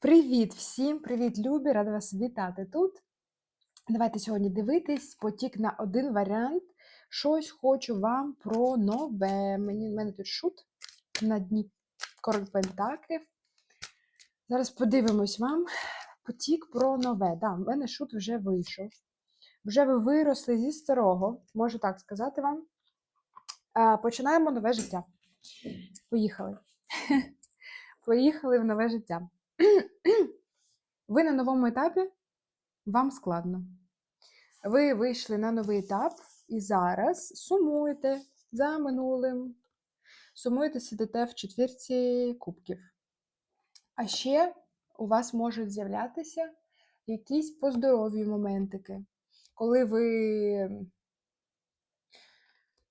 Привіт всім! Привіт, любі! Рада вас вітати тут. Давайте сьогодні дивитись потік на один варіант. Щось хочу вам про нове. Мені, в мене тут шут на дні король пентаклів. Зараз подивимось вам потік про нове. Да, в мене шут вже вийшов. Вже ви виросли зі старого, можу так сказати вам. Починаємо нове життя. Поїхали. Поїхали в нове життя. Ви на новому етапі, вам складно. Ви вийшли на новий етап і зараз сумуєте за минулим. Сумуєте, сидите в четвірці кубків. А ще у вас можуть з'являтися якісь по здоров'ю моментики, коли ви.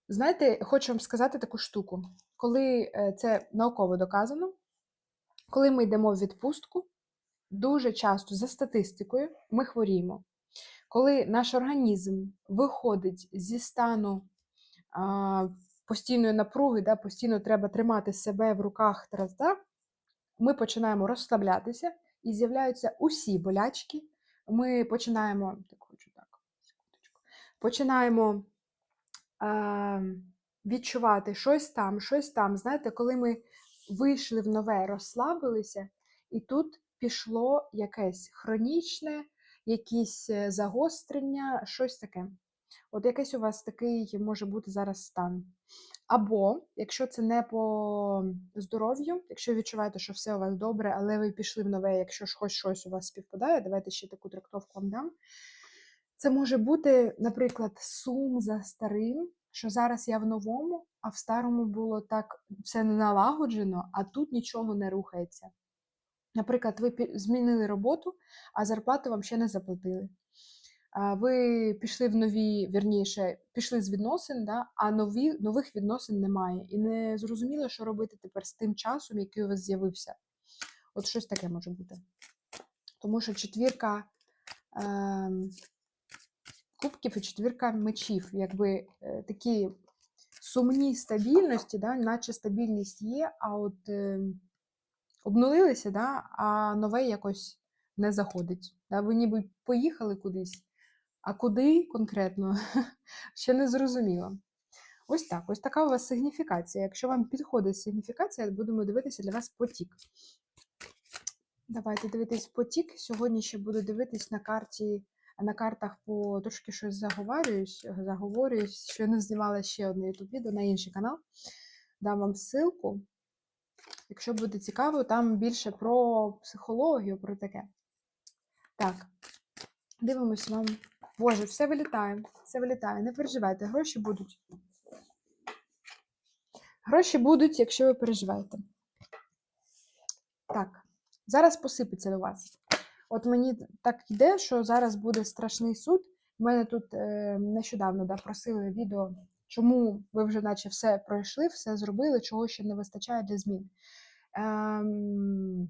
Знаєте, хочу вам сказати таку штуку. Коли е, це науково доказано, коли ми йдемо в відпустку, дуже часто за статистикою ми хворіємо. Коли наш організм виходить зі стану а, постійної напруги, да, постійно треба тримати себе в руках, та ми починаємо розслаблятися і з'являються усі болячки. Ми починаємо так, хочу так, секундочку, починаємо а, відчувати щось там, щось там. Знаєте, коли ми вийшли в нове, розслабилися, і тут пішло якесь хронічне, якісь е, загострення, щось таке. От якийсь у вас такий може бути зараз стан. Або, якщо це не по здоров'ю, якщо відчуваєте, що все у вас добре, але ви пішли в нове, якщо ж хоч щось у вас співпадає, давайте ще таку трактовку вам дам. Це може бути, наприклад, сум за старим, що зараз я в новому, а в старому було так все не налагоджено, а тут нічого не рухається. Наприклад, ви змінили роботу, а зарплату вам ще не заплатили. Ви пішли в нові, вірніше, пішли з відносин, да, а нові, нових відносин немає. І не зрозуміло, що робити тепер з тим часом, який у вас з'явився. От щось таке може бути. Тому що четвірка е, кубків і четвірка мечів, якби е, такі сумні стабільності, да, наче стабільність є, а от. Е, обнулилися, да, а нове якось не заходить. Да? Ви ніби поїхали кудись, а куди конкретно ще не зрозуміло. Ось так, ось така у вас сигніфікація. Якщо вам підходить сигніфікація, будемо дивитися для вас потік. Давайте дивитись потік. Сьогодні ще буду дивитись на карті, на картах по трошки щось заговорююсь, заговорююсь, що я не знімала ще одне youtube відео на інший канал. Дам вам ссылку. Якщо буде цікаво, там більше про психологію, про таке. Так, дивимося вам. Боже, все вилітає, все вилітає. Не переживайте, гроші будуть. Гроші будуть, якщо ви переживаєте. Так, зараз посипеться до вас. От мені так йде, що зараз буде страшний суд. У мене тут е, нещодавно да, просили відео, чому ви вже наче все пройшли, все зробили, чого ще не вистачає для змін. Ем,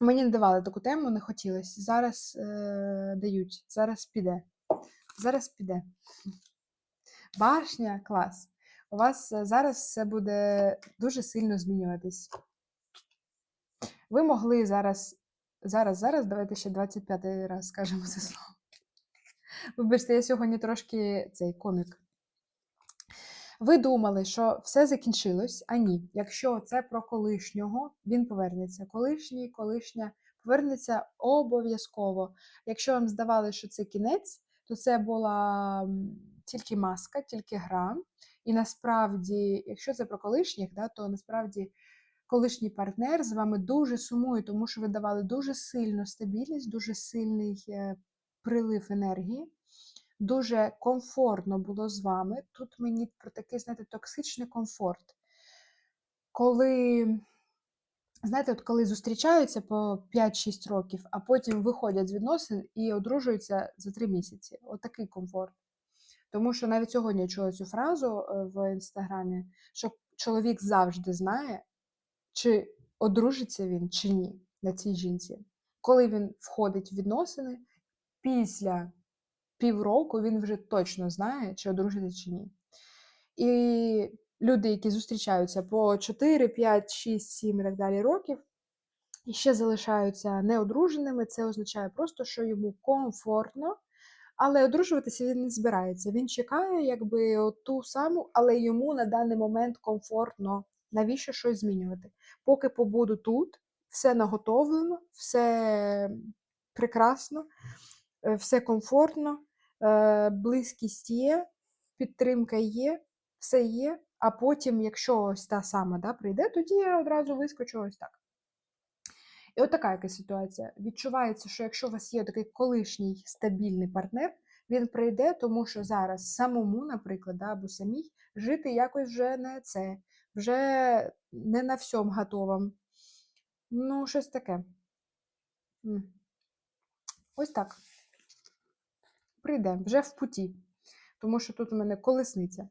Мені не давали таку тему, не хотілося. Зараз е, дають, зараз піде. Зараз піде. Башня, клас. У вас е, зараз все буде дуже сильно змінюватись. Ви могли зараз, зараз, зараз, давайте ще 25 й раз скажемо це слово. Вибачте, я сьогодні трошки цей комік. Ви думали, що все закінчилось, а ні. Якщо це про колишнього, він повернеться. Колишній, колишня повернеться обов'язково. Якщо вам здавали, що це кінець, то це була тільки маска, тільки гра. І насправді, якщо це про колишніх, да, то насправді колишній партнер з вами дуже сумує, тому що ви давали дуже сильну стабільність, дуже сильний е, прилив енергії дуже комфортно було з вами. Тут мені про такий, знаєте, токсичний комфорт. Коли, знаєте, от коли зустрічаються по 5-6 років, а потім виходять з відносин і одружуються за 3 місяці. От комфорт. Тому що навіть сьогодні я чула цю фразу е, в інстаграмі, що чоловік завжди знає, чи одружиться він, чи ні на цій жінці. Коли він входить в відносини після півроку він вже точно знає, чи одружитися чи ні. І люди, які зустрічаються по 4, 5, 6, 7 і так далі років, і ще залишаються неодруженими, це означає просто, що йому комфортно, але одружуватися він не збирається. Він чекає, якби ту саму, але йому на даний момент комфортно. Навіщо щось змінювати? Поки побуду тут, все наготовлено, все прекрасно, е, все комфортно, е, близькість є, підтримка є, все є. А потім, якщо ось та сама да, прийде, тоді я одразу вискочу ось так. І от така якась ситуація. Відчувається, що якщо у вас є такий колишній стабільний партнер, він прийде, тому що зараз самому, наприклад, або самій жити якось вже не це, вже не на всьому готовим. Ну, щось таке. Ось так. Прийде, вже в путі. Тому що тут у мене колесниця.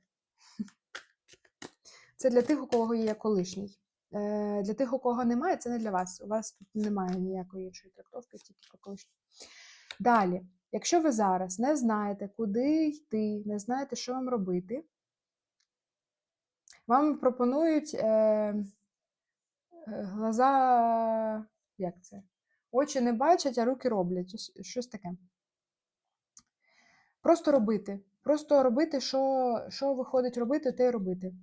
Це для тих, у кого є колишній. Е, Для тих, у кого немає, це не для вас. У вас тут немає ніякої іншої трактовки, тільки про колишній. Далі, якщо ви зараз не знаєте, куди йти, не знаєте, що вам робити, вам пропонують е, е, глаза, як це? Очі не бачать, а руки роблять. Щось таке. Просто робити. Просто робити, що, що виходить робити, те й робити.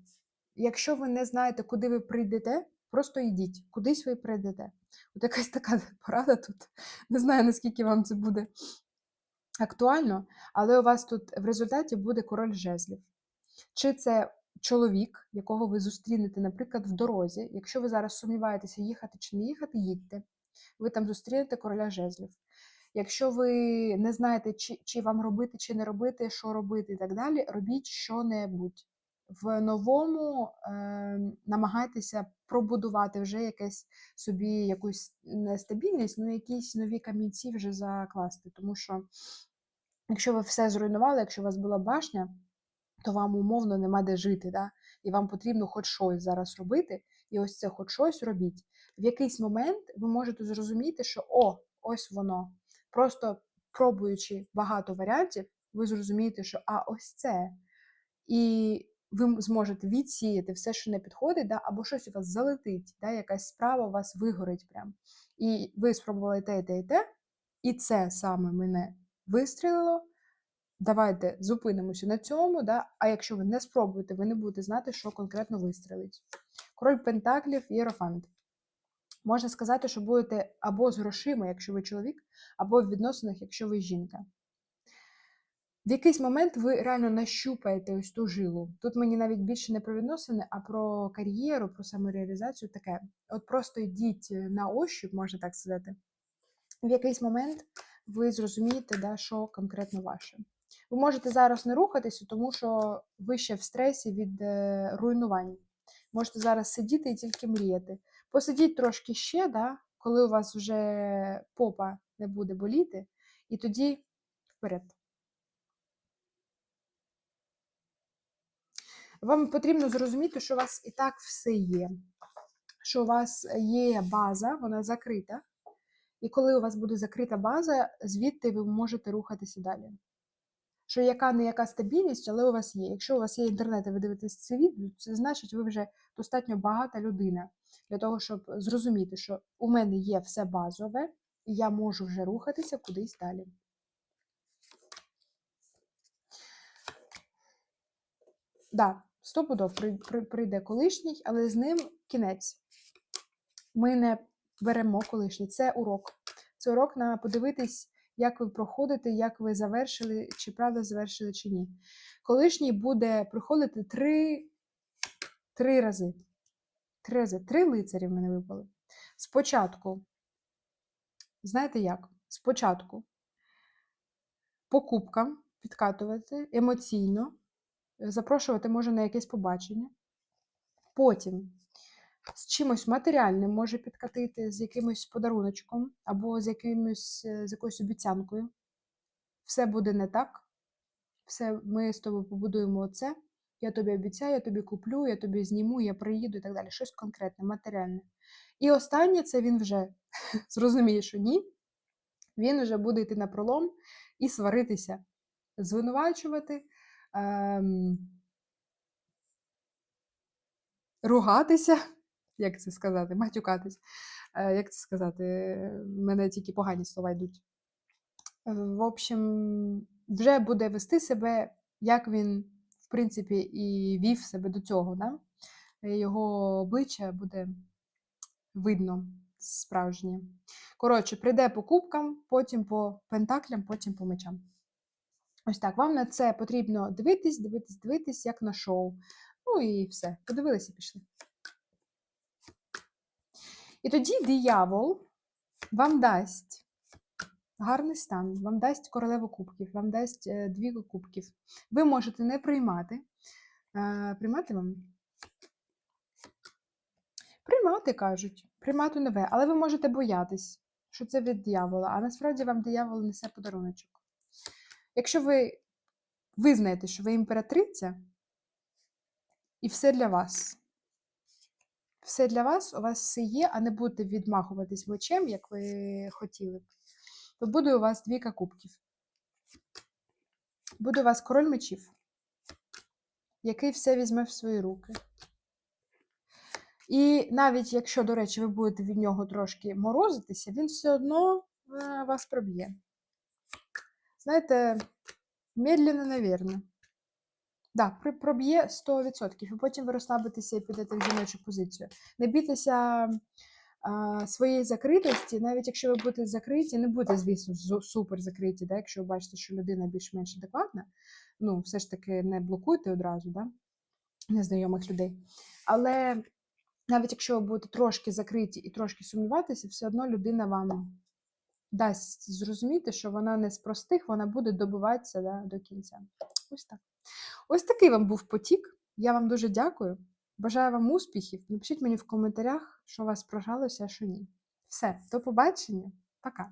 Якщо ви не знаєте, куди ви прийдете, просто йдіть, кудись ви прийдете. От якась така порада тут. Не знаю, наскільки вам це буде актуально, але у вас тут в результаті буде король жезлів. Чи це чоловік, якого ви зустрінете, наприклад, в дорозі. Якщо ви зараз сумніваєтеся, їхати чи не їхати, їдьте. Ви там зустрінете короля жезлів. Якщо ви не знаєте, чи, чи вам робити, чи не робити, що робити і так далі, робіть що-небудь. В новому е, намагайтеся пробудувати вже якесь собі якусь не стабільність, ну якісь нові камінці вже закласти. Тому що, якщо ви все зруйнували, якщо у вас була башня, то вам умовно нема де жити. Да? І вам потрібно хоч щось зараз робити, і ось це хоч щось робіть. В якийсь момент ви можете зрозуміти, що о, ось воно. Просто пробуючи багато варіантів, ви зрозумієте, що а ось це. І ви зможете відсіяти все, що не підходить, да, або щось у вас залетить, да, якась справа у вас вигорить прям. І ви спробували те, і те, і те, і це саме мене вистрілило. Давайте зупинимося на цьому, да, а якщо ви не спробуєте, ви не будете знати, що конкретно вистрелить. Король Пентаклів Єрофант. Можна сказати, що будете або з грошима, якщо ви чоловік, або в відносинах, якщо ви жінка. В якийсь момент ви реально нащупаєте ось ту жилу. Тут мені навіть більше не про відносини, а про кар'єру, про самореалізацію таке. От просто йдіть на ощуп, можна так сказати. В якийсь момент ви зрозумієте, да, що конкретно ваше. Ви можете зараз не рухатися, тому що ви ще в стресі від е, руйнувань. Можете зараз сидіти і тільки мріяти. Посидіть трошки ще, да, коли у вас вже попа не буде боліти, і тоді вперед. Вам потрібно зрозуміти, що у вас і так все є, що у вас є база, вона закрита. І коли у вас буде закрита база, звідти ви можете рухатися далі. Що яка не яка стабільність, але у вас є. Якщо у вас є інтернет, і ви дивитесь це відео, це значить, ви вже достатньо багата людина для того, щоб зрозуміти, що у мене є все базове, і я можу вже рухатися кудись далі. Да, стопудов прийде колишній, але з ним кінець. Ми не беремо колишній. Це урок. Це урок на подивитись, як ви проходите, як ви завершили, чи правда завершили, чи ні. Колишній буде приходити три, три рази. Три рази. Три лицарі в мене випали. Спочатку, знаєте як? Спочатку покупкам підкатувати емоційно запрошувати може на якесь побачення. Потім з чимось матеріальним може підкатити, з якимось подаруночком або з якимось, е, з якоюсь обіцянкою. Все буде не так. Все, Ми з тобою побудуємо оце. Я тобі обіцяю, я тобі куплю, я тобі зніму, я приїду і так далі. Щось конкретне, матеріальне. І останнє це він вже зрозуміє, що ні. Він вже буде йти на пролом і сваритися, звинувачувати ругатися, як це сказати, матюкатись. Е, Як це сказати? В мене тільки погані слова йдуть. Е, В общем, вже буде вести себе, як він, в принципі, і вів себе до цього. Да? Е, Його обличчя буде видно справжнє. Коротше, прийде по кубкам, потім по пентаклям, потім по мечам. Ось так. Вам на це потрібно дивитись, дивитись, дивитись, як на шоу. Ну і все. Подивилися пішли. І тоді диявол вам дасть гарний стан, вам дасть королеву кубків, вам дасть е, двійку кубків. Ви можете не приймати. Е, приймати вам? Приймати, кажуть, приймати нове, але ви можете боятись, що це від диявола, а насправді вам диявол несе подаруночок. Якщо ви визнаєте, що ви імператриця, і все для вас. Все для вас, у вас все є, а не будете відмахуватись мечем, як ви хотіли б, то буде у вас двійка кубків. Буде у вас король мечів, який все візьме в свої руки. І навіть якщо, до речі, ви будете від нього трошки морозитися, він все одно е, вас проб'є. Знаєте, медленно, навірно. Да, проб'є 100%, і потім ви розслабитеся і підете в жіночу позицію. Не бійтеся а, своєї закритості, навіть якщо ви будете закриті, не будете, звісно, супер закриті, да, якщо ви бачите, що людина більш-менш адекватна, ну, все ж таки не блокуйте одразу, да, незнайомих людей. Але навіть якщо ви будете трошки закриті і трошки сумніватися, все одно людина вам дасть зрозуміти, що вона не з простих, вона буде добиватися да, до кінця. Ось так. Ось такий вам був потік. Я вам дуже дякую. Бажаю вам успіхів. Напишіть мені в коментарях, що у вас прожалося, а що ні. Все, до побачення. Пока.